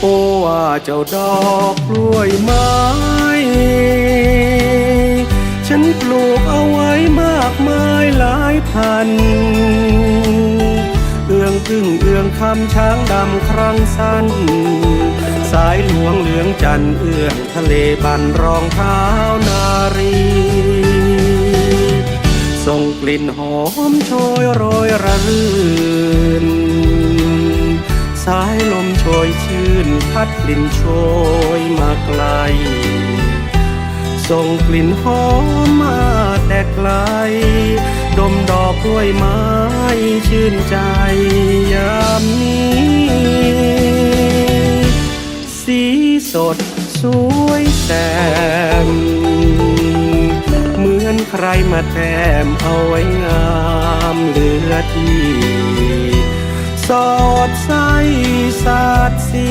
โอ้ว่าเจ้าดอกกล้วยไม้ฉันปลูกเอาไว้มากมายหลายพัน เอื้องพึ่งเอื้องคำช้างดำครั้งสั้น สายหลวงเหลืองจันเอื้องทะเลบันรองเท้านารีส่งกลิ่นหอมโชยโรยระรื่นายลมโชยชื่นพัดกลิ่นโชยมาไกล ส่งกลิ่นหอมมาแต่ไกล ดมดอกกล้วยไม้ชื่นใจยามนี้ สีสดสวยแสมเหมือนใครมาแต้มเอาไว้งามเหลือที่ สอดใสสาดสี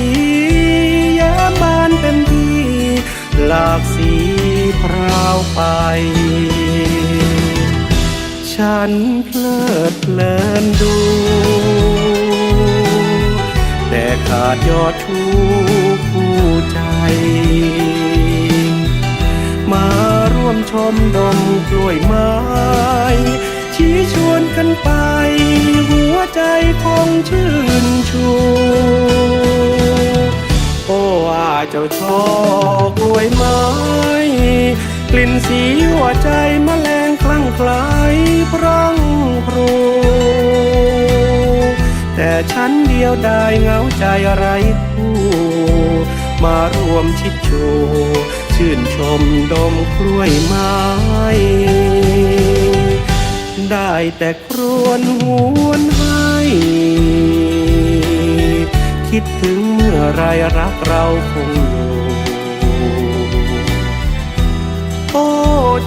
แย้มบานเต็มที่ หลากสีพราวไป ฉันเพลิดเพลินดู แต่ขาดยอดชูผู้ใจมาร่วมชมดมกล้วยไม้ชี้ชวน กันไป หัวใจคงชื่นชูโอ้ว่าเจ้าชอกล้วยไม้ กลิ่นสีหัวใจมแมลงคลั่งไคล้พรังพรูแต่ฉันเดียวได้เหงาใจไรคู่ มารวมชิดชว์ชื่นชมดมกล้วยไม้ ได้แต่ครวญหวนให้ คิดถึงเมื่อไรรักเราคงอยู่โอ้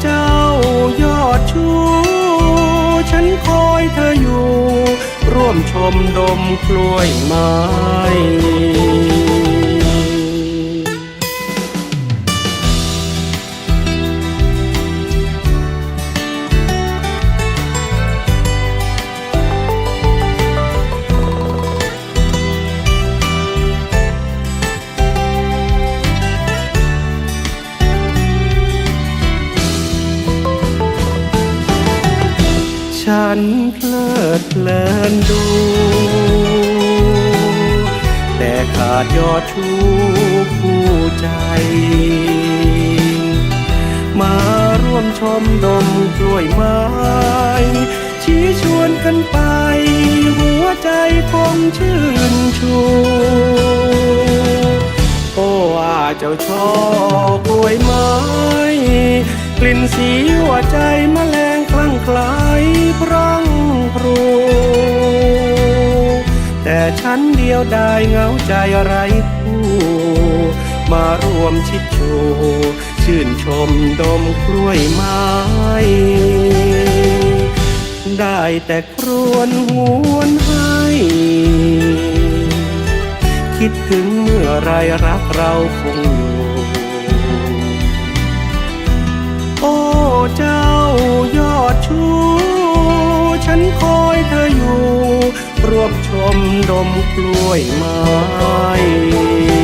เจ้ายอดชู ฉันคอยเธออยู่ ร่วมชมดมกล้วยไม้ ฉันเพลิดเพลินดู แต่ขาดยอดชูผู้ใจ มาร่วมชมดมกล้วยไม้ ชี้ชวนกันไป หัวใจคงชื่นชูโอ้ว่าเจ้าชอบกล้วยไม้ กลิ่นสีหัวใจ ฉันเดียวได้เหงาใจไรคู่มาร่วมชิดชว์ชื่นชมดมกล้วยไม้ ได้แต่ครวญหวนให้ คิดถึงเมื่อไรรักเราคงอยู่ โอ้เจ้ายอดชู ชมดมกล้วยไม้